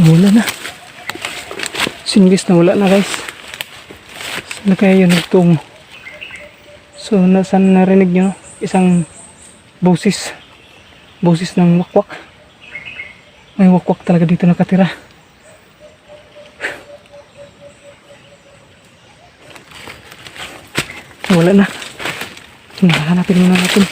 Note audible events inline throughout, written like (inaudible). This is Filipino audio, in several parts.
Wala na. Singis na wala na guys. Saan kaya yun nagtungo? So, nasan narinig nyo? Isang boses. Boses ng wakwak. May wakwak talaga dito nakatira. (sighs) Wala na. Hinahanapin muna natin.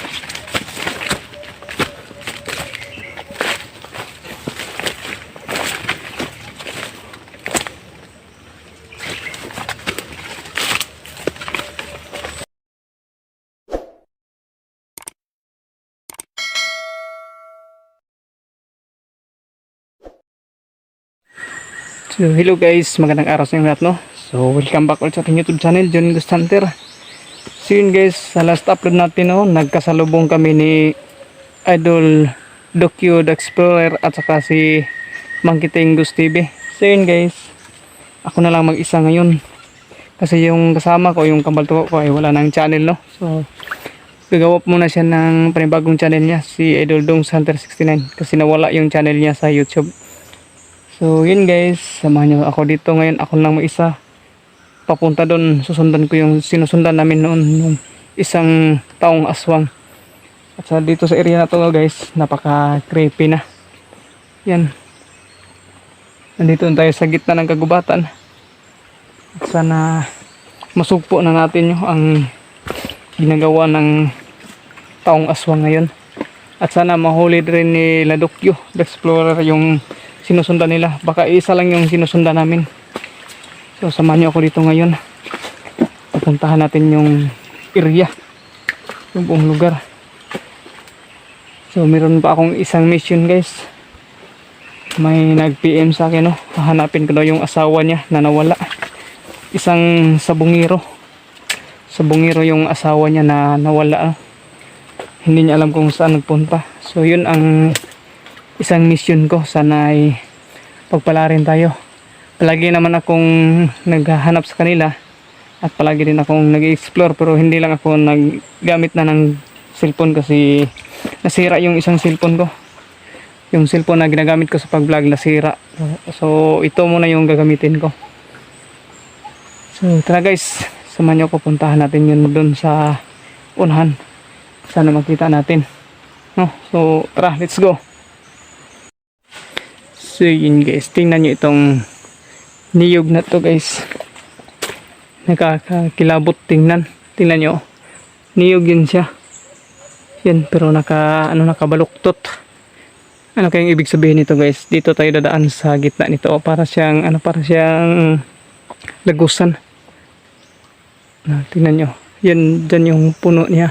So, hello guys, magandang araw sa inyo lahat, no? So, welcome back ulit sa ating YouTube channel, John Ghost Hunter. So, yun guys, sa last upload natin, no, nagkasalubong kami ni Idol Dokyo the Explorer at saka si Monkey Tingus TV. So, yun guys, ako na lang mag-isa ngayon. Kasi yung kasama ko, yung kabaltuwa ko ay wala nang channel, no? So, gagawa muna siya ng panibagong channel niya, si Idol Dongs Hunter 69. Kasi nawala yung channel niya sa YouTube. So yun guys, samahan niyo ako dito ngayon. Ako lang mag-isa. Papunta doon, susundan ko yung sinusundan namin noon nung isang taong aswang. At sa dito sa area na to guys, napaka creepy na. Yan. Nandito na tayo sa gitna ng kagubatan. At sana masugpo na natin yung ang ginagawa ng taong aswang ngayon. At sana mahuli rin ni Ladokyo, the explorer, yung sinusundan nila. Baka isa lang yung sinusundan namin. So, samahan niyo ako dito ngayon. Pupuntahan natin yung area. Yung buong lugar. So, meron pa akong isang mission guys. May nag-PM sa akin, no? Hahanapin ko daw yung asawa niya na nawala. Isang sabungiro. Sabungiro yung asawa niya na nawala. Hindi niya alam kung saan nagpunta. So, yun ang isang mission ko sana ay pagpala rin tayo. Palagi naman akong naghahanap sa kanila at palagi rin akong nag-explore pero hindi lang ako naggamit na ng cellphone kasi nasira yung isang cellphone ko. Yung cellphone na ginagamit ko sa pag-vlog nasira. So ito muna yung gagamitin ko. So tara guys samahan nyo ako. Puntahan natin yun dun sa unahan. Sana makita natin. No? so tara let's go So yun guys, tingnan nyo itong niyog na to guys. Nakakakilabot tingnan. Tingnan nyo. Niyog yun siya. Yan, pero naka, ano, nakabaluktot. Ano kayang ibig sabihin nito guys? Dito tayo dadaan sa gitna nito. Para siyang, ano, para siyang lagusan. Na, tingnan nyo. Yan, dyan yung puno niya.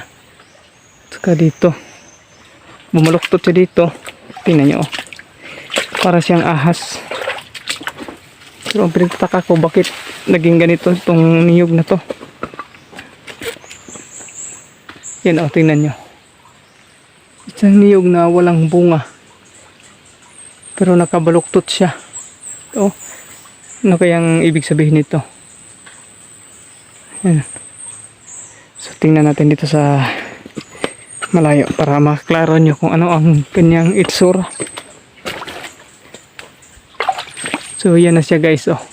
Saka dito. Bumaluktot siya dito. Tingnan nyo. oh para siyang ahas. Pero ang pinagtataka ko bakit naging ganito itong niyog na to? Yan o tingnan nyo. Isang niyog na walang bunga. Pero nakabaluktot siya. O ano kayang ibig sabihin nito? Yan. So tingnan natin dito sa malayo para makaklaro nyo kung ano ang kanyang itsura So yan na siya guys oh.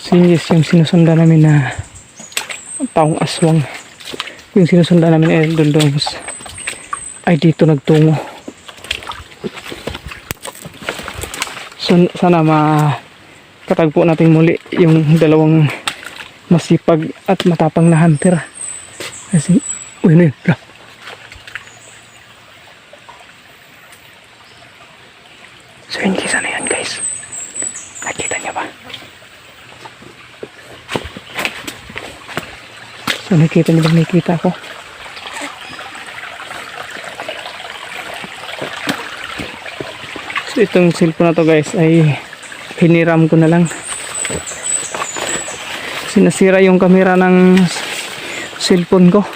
Sinis yung sinusundan namin na taong aswang. Yung sinusundan namin ay doon doon ay dito nagtungo. So, sana makatagpo natin muli yung dalawang masipag at matapang na hunter. Kasi, uy, ano yun? So yun kisa na yun guys. Nakita niyo ba? So nakita niyo ba nakita ko? So itong cellphone na to guys ay hiniram ko na lang. Sinasira yung camera ng cellphone ko.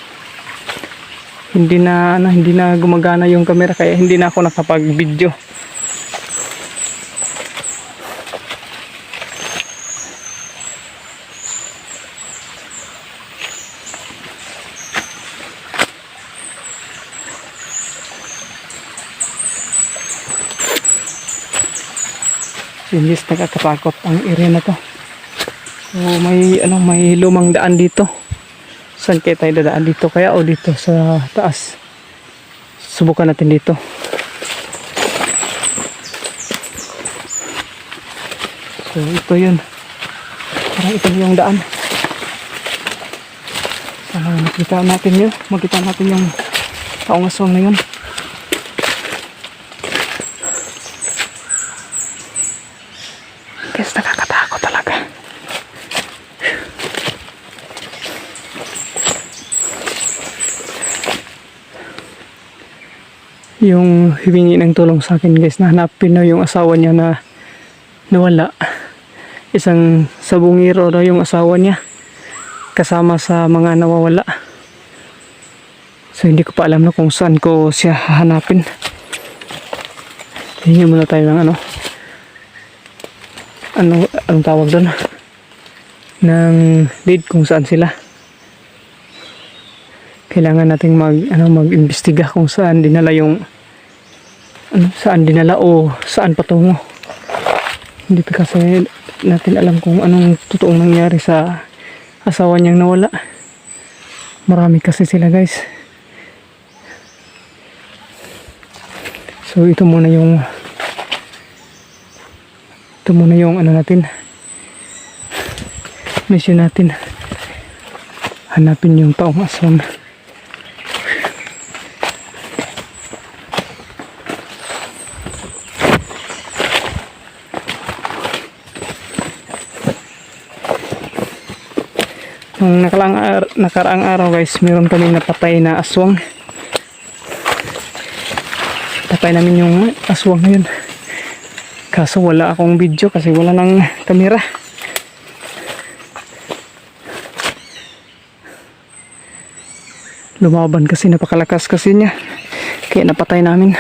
Hindi na ano, hindi na gumagana yung camera kaya hindi na ako nakapag-video. Guys, nakakatakot ang area na to. So may ano may lumang daan dito. Saan kaya tayo dadaan dito kaya o dito sa taas? Subukan natin dito. So ito yun. Parang ito yung daan. Sana makita natin yun. Makita natin yung taong aswang na yun. Guys, nakakatakot talaga. Yung himingi ng tulong sa akin guys, nahanapin na yung asawa niya na nawala. Isang sabungiro daw yung asawa niya kasama sa mga nawawala. So hindi ko pa alam na kung saan ko siya hahanapin. Tingnan muna tayo ng ano. Ano anong tawag doon? Ng lead kung saan sila. Kailangan nating mag ano mag-imbestiga kung saan dinala yung ano, saan dinala o saan patungo. Hindi pa kasi natin alam kung anong totoong nangyari sa asawa niyang nawala. Marami kasi sila guys. So ito muna yung ito muna yung ano natin mission natin hanapin yung taong aswang Nung nakaraang, ar- nakaraang araw guys, meron kami napatay na aswang. Patay namin yung aswang na yun. Kaso wala akong video kasi wala nang kamera. Lumaban kasi napakalakas kasi niya. Kaya napatay namin.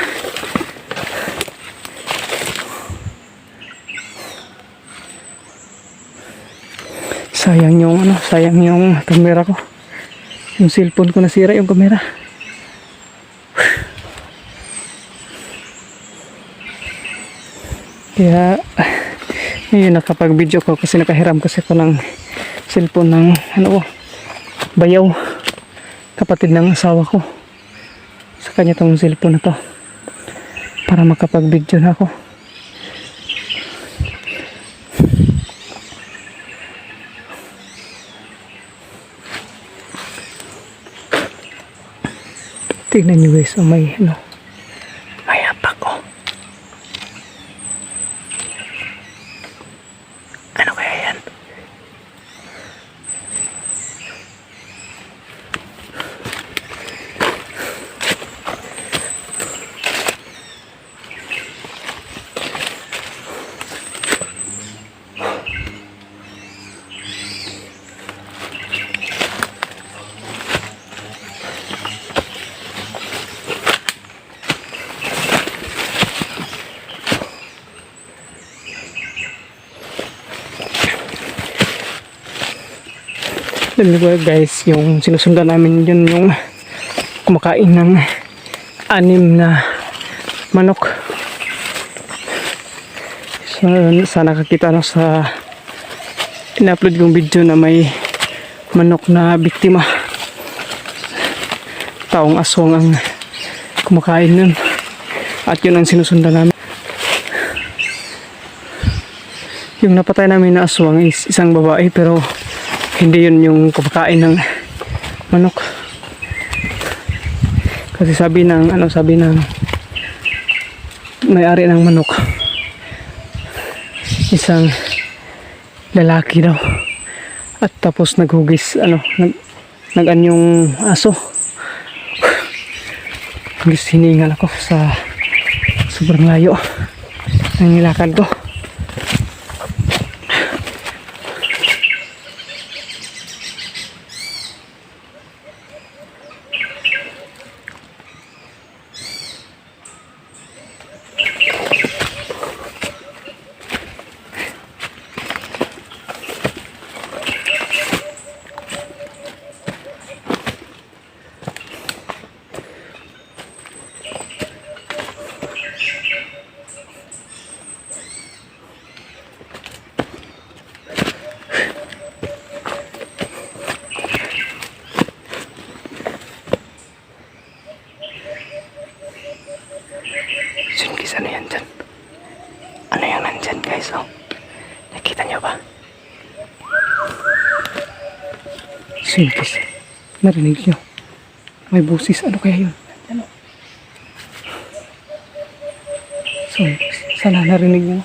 Sayang yung ano, sayang yung kamera ko. Yung cellphone ko nasira yung kamera. Kaya ngayon nakapag-video ko kasi nakahiram kasi ko ng cellphone ng ano ko, bayaw. Kapatid ng asawa ko. Sa kanya tong cellphone na to. Para makapag-video na ako. Tignan nyo guys, oh, may ano, Niyo ba guys, yung sinusundan namin yun yung kumakain ng anim na manok. So, sana nakakita no sa in-upload yung video na may manok na biktima. Taong aswang ang kumakain nun. At yun ang sinusundan namin. Yung napatay namin na aswang is isang babae pero hindi yun yung kumakain ng manok. Kasi sabi ng ano sabi ng may-ari ng manok isang lalaki daw. At tapos naghugis ano nag nag-anyong aso. Guys hiningal ako sa sobrang layo ng nilakad ko ano yung nandyan guys oh. Nakita nyo ba? Sino kasi narinig nyo. May busis. Ano kaya yun? Ano so sana narinig nyo.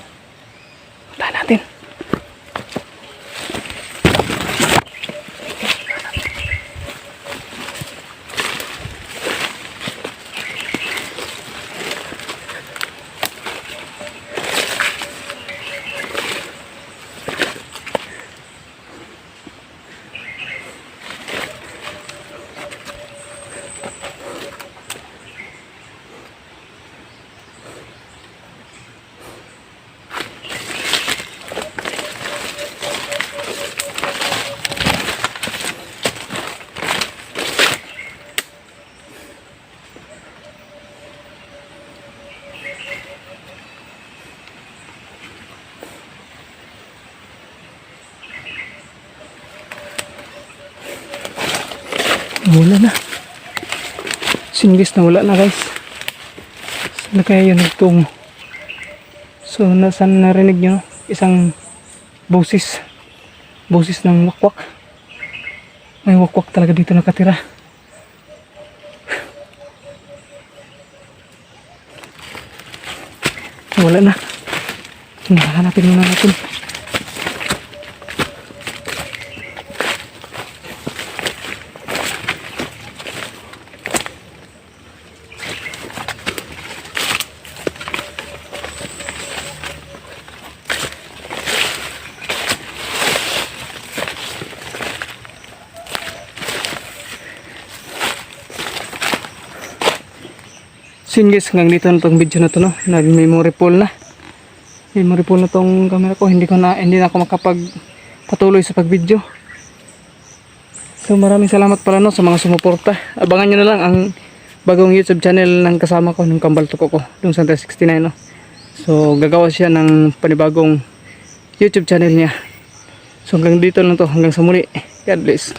Wala na. Singgis na wala na guys. Saan kaya yun nagtungo? So, nasan narinig nyo? Isang boses. Boses ng wakwak. May wakwak talaga dito nakatira. (sighs) Wala na. Hinahanapin muna natin. So yun guys, hanggang dito na tong video na to no. Nag-memory full na. Memory full na tong camera ko. Hindi ko na hindi na ako makapag patuloy sa pag-video. So maraming salamat pala no sa mga sumuporta. Abangan nyo na lang ang bagong YouTube channel ng kasama ko, ng Kambal Tuko ko, yung Santa 69 no. So gagawa siya ng panibagong YouTube channel niya. So hanggang dito lang to, hanggang sa muli. God bless.